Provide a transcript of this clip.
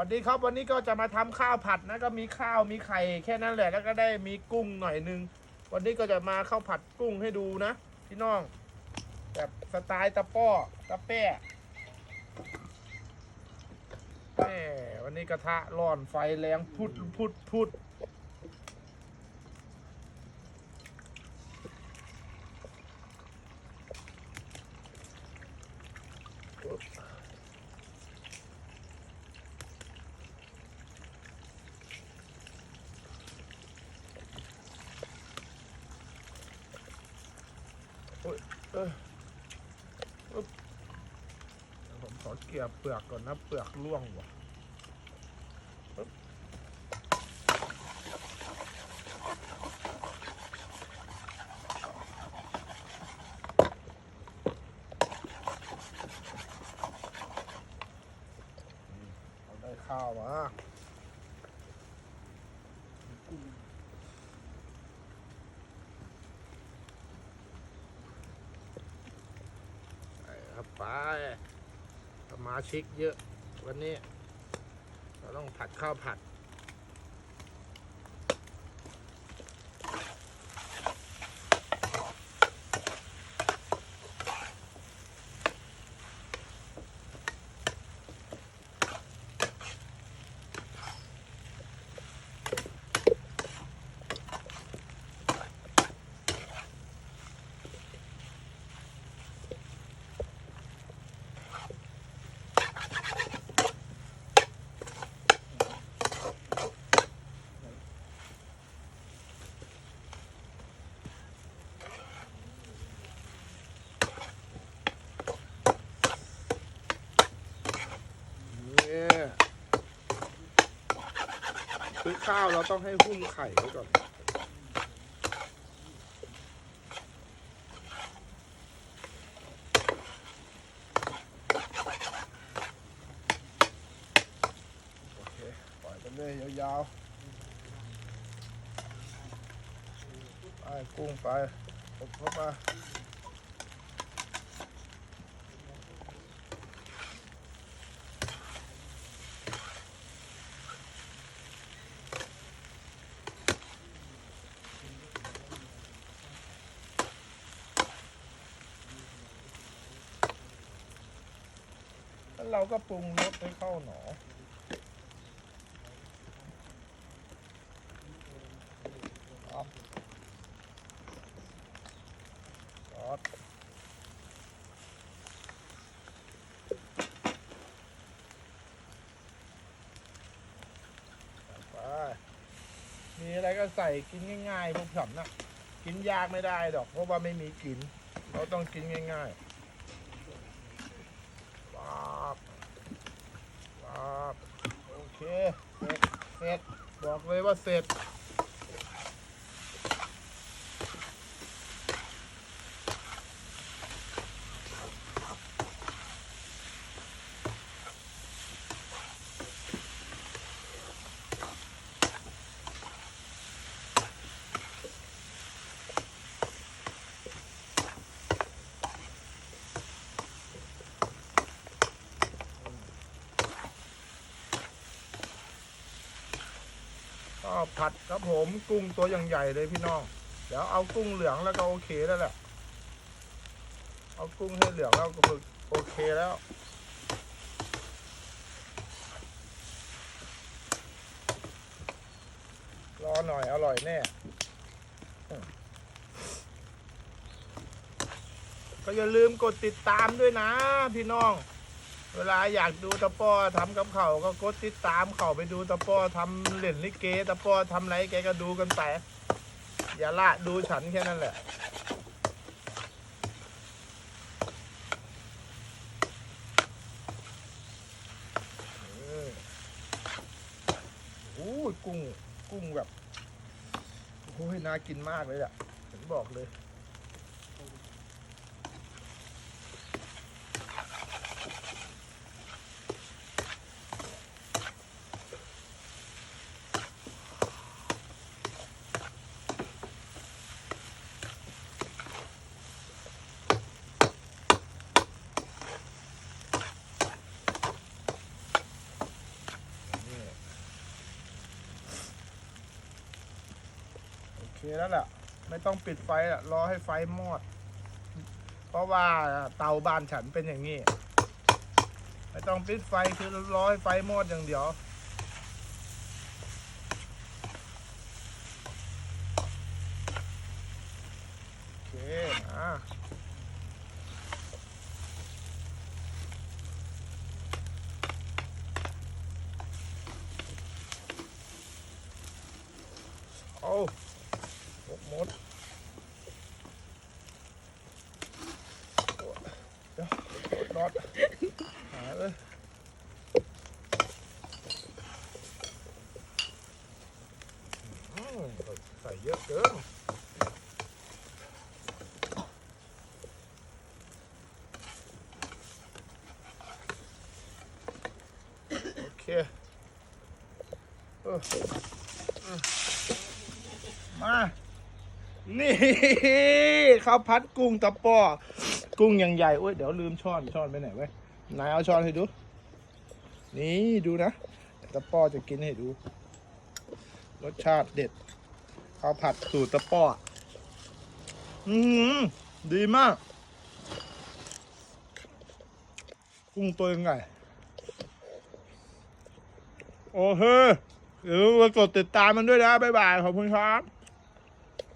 วันนี้ครับวันนี้ก็จะมาทำข้าวผัดนะก็มีข้าวมีไข่แค่นั้นแหละแล้วก็ได้มีกุ้งหน่อยนึง วันนี้ก็จะมาข้าวผัดกุ้งให้ดูนะพี่น้อง แบบสไตล์ตะป้อตะแป้แม่วันนี้กระทะร้อนไฟแรงพุดพุดพุดโอ ยเอออึ๊บเดี๋ยวผมขอเกี่ยเปลือกก่อนนะเปลือกร่วงว่ะเอาได้ข้าวมาไปครับ ไปสมาชิกเยอะ วันนี้ เราต้องผัดข้าวผัด เนี่ยซื้อ ข้าวเราต้องให้หุ้มไข่ไว้ก่อน โอเค ปล่อยไปเรื่อยยาวๆ ไปกุ้งไปตบเข้ามา แล้วเราก็ปรุงรสให้เข้าหนอครับซอสไปมีอะไรก็ใส่กินง่ายๆพวกฉันนะกินยากไม่ได้ดอก เพราะว่าไม่มีกลิน เราต้องกินง่าย ๆ โอเค เสร็จ เสร็จ บอกเลยว่าเสร็จ ก็ผัดครับผมกุ้งตัวอย่างใหญ่เลยพี่น้อง เดี๋ยวเอากุ้งเหลืองแล้วก็โอเคแล้วแหละ เอากุ้งให้เหลืองแล้วก็โอเคแล้วรอหน่อยอร่อยแน่ ก็อย่าลืมกดติดตามด้วยนะพี่น้อง เวลาอยากดูตะป้อทำกับเขาก็กดติดตามเขาไปดูตะป้อทำเล่นลิเกตะป้อทำไรแกก็ดูกันไปอย่าละดูฉันแค่นั้นแหละออโอ้ยกุ้งกุ้งแบบโอ้ยน่ากินมากเลยอะผมบอกเลย แล้วแหละไม่ต้องปิดไฟละรอให้ไฟมอด เพราะว่าเตาบ้านฉันเป็นอย่างนี้ ไม่ต้องปิดไฟคือรอให้ไฟมอดอย่างเดียวโอเคนะเอาหมดหมดโอ้ยเดี๋ยวกดน็อตหาเลยอืมใส่เยอะเกินโอเคเออมา นี่ข้าวพัดกุ้งตะปอกุ้งยังใหญ่โอ้ยเดี๋ยวลืมช้อนช้อนไปไหนไว้นายเอาช้อนให้ดู นี่ดูนะตะปอจะกินให้ดู รสชาติเด็ดข้าวผัดสูตรตะปออืมดีมาก กุ้งตัวยังไงโอเคอย่าลืมกดติดตามมันด้วยนะ บ๊ายบาย ขอบคุณครับ